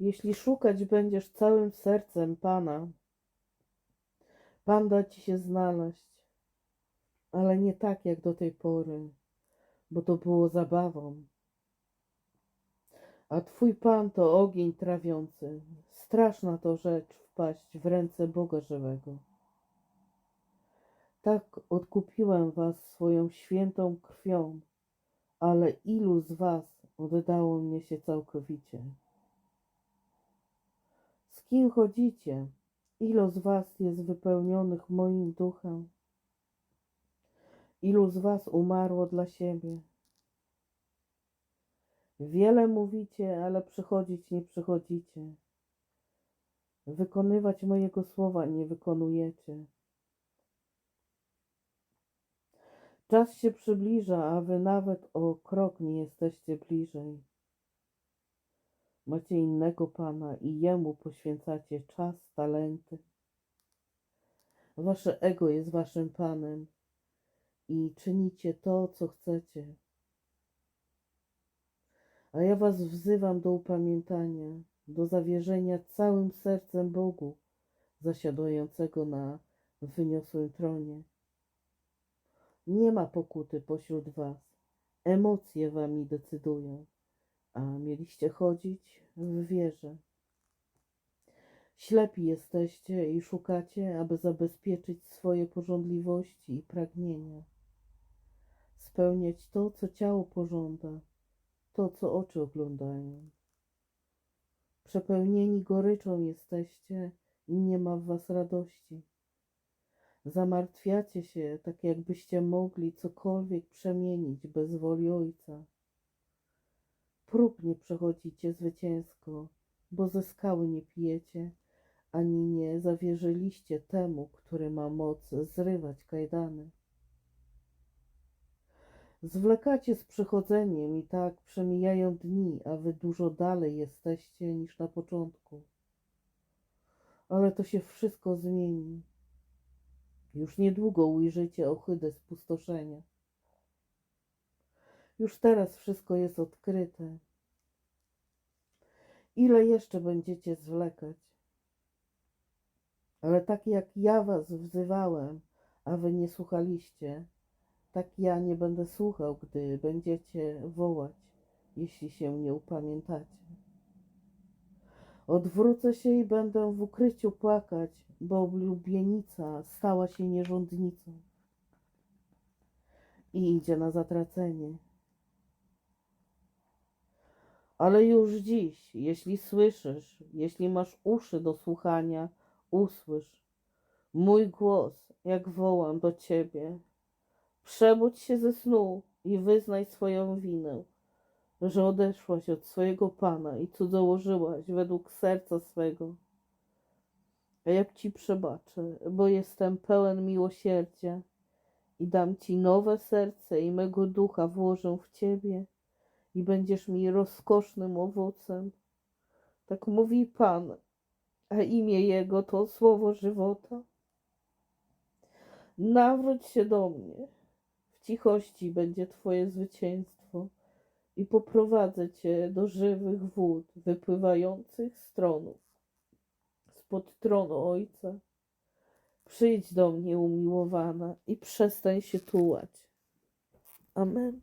Jeśli szukać będziesz całym sercem Pana, Pan da ci się znaleźć, ale nie tak jak do tej pory, bo to było zabawą. A Twój Pan to ogień trawiący. Straszna to rzecz wpaść w ręce Boga żywego. Tak odkupiłem was swoją świętą krwią, ale ilu z was oddało mnie się całkowicie? Kim chodzicie? Ilu z was jest wypełnionych moim duchem? Ilu z was umarło dla siebie? Wiele mówicie, ale przychodzić nie przychodzicie. Wykonywać mojego słowa nie wykonujecie. Czas się przybliża, a wy nawet o krok nie jesteście bliżej. Macie innego Pana i Jemu poświęcacie czas, talenty. Wasze ego jest waszym Panem i czynicie to, co chcecie. A ja was wzywam do upamiętania, do zawierzenia całym sercem Bogu, zasiadającego na wyniosłym tronie. Nie ma pokuty pośród was. Emocje wami decydują, a mieliście chodzić w wierze. Ślepi jesteście i szukacie, aby zabezpieczyć swoje pożądliwości i pragnienia. Spełniać to, co ciało pożąda, to, co oczy oglądają. Przepełnieni goryczą jesteście i nie ma w was radości. Zamartwiacie się, tak jakbyście mogli cokolwiek przemienić bez woli Ojca. Prób nie przechodzicie zwycięsko, bo ze skały nie pijecie, ani nie zawierzyliście temu, który ma moc zrywać kajdany. Zwlekacie z przychodzeniem i tak przemijają dni, a wy dużo dalej jesteście niż na początku. Ale to się wszystko zmieni. Już niedługo ujrzycie ohydę spustoszenia. Już teraz wszystko jest odkryte. Ile jeszcze będziecie zwlekać? Ale tak jak ja was wzywałem, a wy nie słuchaliście, tak ja nie będę słuchał, gdy będziecie wołać, jeśli się nie upamiętacie. Odwrócę się i będę w ukryciu płakać, bo oblubienica stała się nierządnicą i idzie na zatracenie. Ale już dziś, jeśli słyszysz, jeśli masz uszy do słuchania, usłysz mój głos, jak wołam do ciebie. Przebudź się ze snu i wyznaj swoją winę, że odeszłaś od swojego Pana i cudzołożyłaś według serca swego. A jak ci przebaczę, bo jestem pełen miłosierdzia i dam ci nowe serce i mego ducha włożę w ciebie i będziesz mi rozkosznym owocem. Tak mówi Pan, a imię Jego to słowo żywota. Nawróć się do mnie. W cichości będzie Twoje zwycięstwo i poprowadzę Cię do żywych wód wypływających z tronów, spod tronu Ojca. Przyjdź do mnie, umiłowana, i przestań się tułać. Amen.